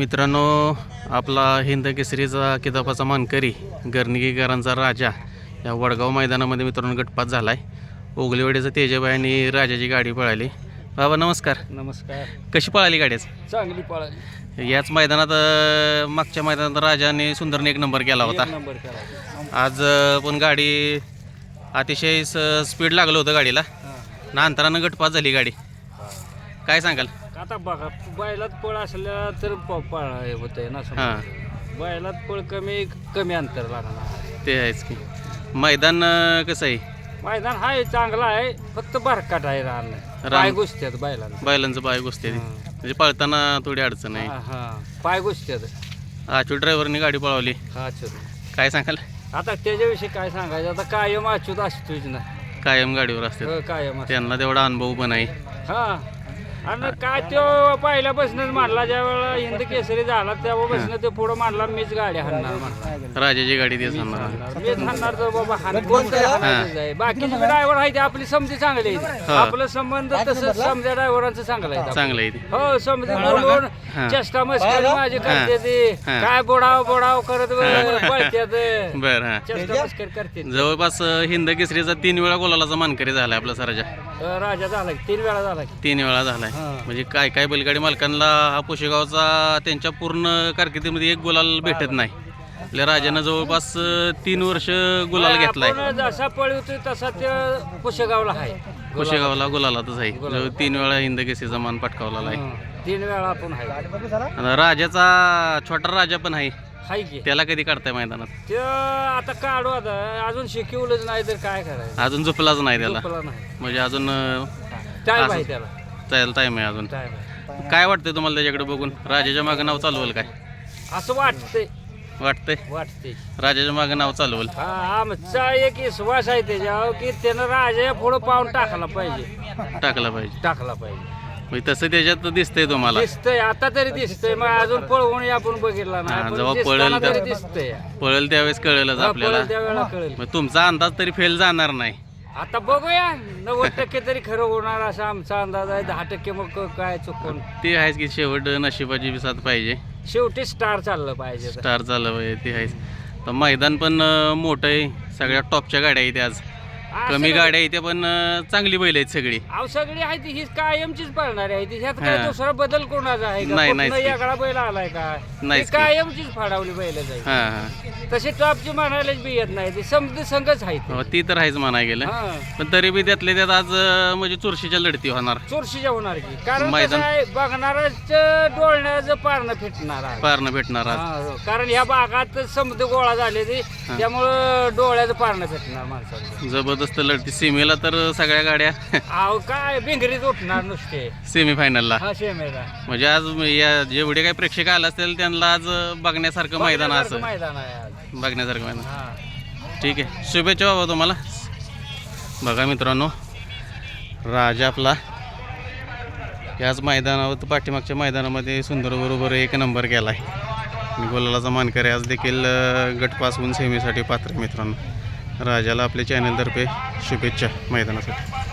मित्रांनो आपला हिंद केसरीचा किताबाचा मानकरी गर्निकीकरांचा राजा या वडगाव मैदानामध्ये मित्रांनो गटपात झाला आहे ओगलेवाडीचा तेजबाई आणि राजाची गाडी पळाली. बाबा नमस्कार. नमस्कार. कशी पळाली गाडीच चांगली पळाली. याच मैदानात मागच्या मैदानात राजाने सुंदरने एक नंबर केला होता. आज पण गाडी अतिशय स- स्पीड लागलं होतं गाडीला. ना अंतरानं गटपात झाली गाडी. काय सांगाल? आता बघा बैलात पळ असल्या तर पळ होतंय ना. हां. बैलात पळ कमी कमी अंतर लागणार. ते आहेच की. मैदान अं, कसं आहे? मैदान हाय चांगला आहे फक्त बारकाट आहे रान. रान. पाय गोष्टी आहेत बैलांना. बैलांचं पाय गोष्टी आहे ती. हां. म्हणजे पळताना थोडी अडचण आहे. हा हा. पाय गोष्टी आहेत आचू ड्रायव्हरने गाडी पळवली. हा चल काय सांगाल? आता त्याच्याविषयी काय सांगायचं? आता कायम अच्युत असतोच ना. कायम गाडीवर असते हो, कायम असतो. त्यांना तेवढा अनुभव पण आहे. हा. आणि काय तो पहिल्यापासूनच मानला ज्या वेळेला हिंद केसरी झाला तेव्हापासून ते पुढं मानला मीच गाडी हाणणार म्हणला राजाची गाडी तेच सांगणार मीच हाणणार तर बाबा हाण कोण काय हाणायचंच आहे. बाकीचे ड्रायव्हर आहे ते आपली समजी चांगली आहे हा. आपलं संबंध तसंच समजा ड्रायव्हरांचं चांगलं आहे चांगलं आहे ते हो समजी बोलून हा. चेष्टा मस्करी माझी करते ते. हा. काय बोडाव बोडाव करत पळत्यात. बर हा. चेष्टा मस्करी करते जवळपास अं, हिंद केसरीचा तीन वेळा गोलालाचा मानकरी झालाय आपला सराजा राजा झाला की, तीन वेळा झाला की. तीन वेळा झालाय. हा. म्हणजे काय काय बैलगाडी मालकांना हा पोशेगावचा त्यांच्या पूर्ण कारकिर्दीमध्ये एक गुलाल भेटत नाही. आपल्या राजानं जवळपास तीन वर्ष गुलाल घेतलाय. जसा पळवतोय तसा ते पुशेगावला आहे. पोशेगावला गुलालातच आहे. तीन वेळा हिंद केसरीचा मान पटकावला आहे. तीन वेळा आपण आहे. आणि राजाचा छोटा राजा पण आहे. हाय की. त्याला कधी काढताय मैदानात? ते आता काढू आता. अजून शिकवलंच नाही तर काय करायचं? अजून झोपलाच नाही त्याला. झोपला नाही. म्हणजे अजून अं, टाइम आहे त्याला. चालेल टाईम आहे अजून. काय वाटतंय तुम्हाला त्याच्याकडे बघून? राजाच्या मागं नाव चालवल काय? असं वाटतंय. वाटतंय? वाटतंय. राजाच्या मागं नाव चालवल. हा आमचा एक विश्वास आहे त्याच्यावर की त्यानं राजा पुढं पाहून टाकला पाहिजे. टाकला पाहिजे. टाकला पाहिजे. म्हणजे तसं त्याच्यात दिसतंय तुम्हाला. दिसतंय आता तरी दिसतंय. मग अजून पळवून आपण बघितला हा, नाही जेव्हा पण पळेल तर- दिसतंय. पळेल त्यावेळेस कळेलच हा, आपल्याला. पळेल त्यावेळेला कळेल. मग तुमचा अंदाज तरी फेल जाणार नाही. आता बघूया नव्वद टक्के तरी खरं होणार असा आमचा अंदाज आहे. दहा टक्के मग क- काय चुकून. ते आहेच की शेवट नशिबाची बी साथ पाहिजे. शेवटी स्टार चाललं पाहिजे. स्टार झालं पाहिजे ते आहेच. तर मैदान पण अं, मोठं आहे. सगळ्या टॉपच्या गाड्या आहेत आज. कमी गाड्या त्या पण चांगली बैल आहेत सगळी. अहो सगळी आहे ती हीच कायमचीच पळणार आहे ती. ह्यात काय हा. दुसरा बदल कोणाचा आहे नाही, की. याकडा बैल आलाय का? ती की. कायमचीच फाडावली बैल जाईल हां हां. तशी टॉपची म्हणायलाच बी येत नाही. ती समज संघच आहे ती. हो, ती तर आहेच म्हणाय गेलं. हा. पण तरी बी त्यातले त्यात आज अं, म्हणजे चुरशीच्या लढती होणार. चोरशीच्या होणार की. कारण मैदान- कसं आहे बघणारच डोळण्याचं पारणं फिटणार आहे पारणं भेटणार आज. हा, हो. कारण ह्या भागात समज गोळा झाले ती त्यामुळं डोळ्याचं पारणं भेटणार माणसाला जबरदस्त लढती. सीमेला तर सगळ्या गाड्या. अहो काय भिंगरीत उठणार नुसते. सेमीफायनलला. हा शेमेला म्हणजे आज या जेवढे काही प्रेक्षक आले असतील त्यांना आज बघण्यासारखं मैदान असं. मैदान आहे आज. बघण्यासारखं मैदान. हा. ठीक आहे. शुभेच्छा बाबा तुम्हाला. बघा मित्रांनो राजा आपला. याच मैदानावर पाठीमागच्या मैदानामध्ये सुंदर बरोबर एक नंबर केला आहे गोलालाचा मानकरी आज देखील अं, गटपास होऊन सेमीसाठी पात्र आहे मित्रांनो. राजाला आपल्या चॅनलतर्फे शुभेच्छा मैदानासाठी.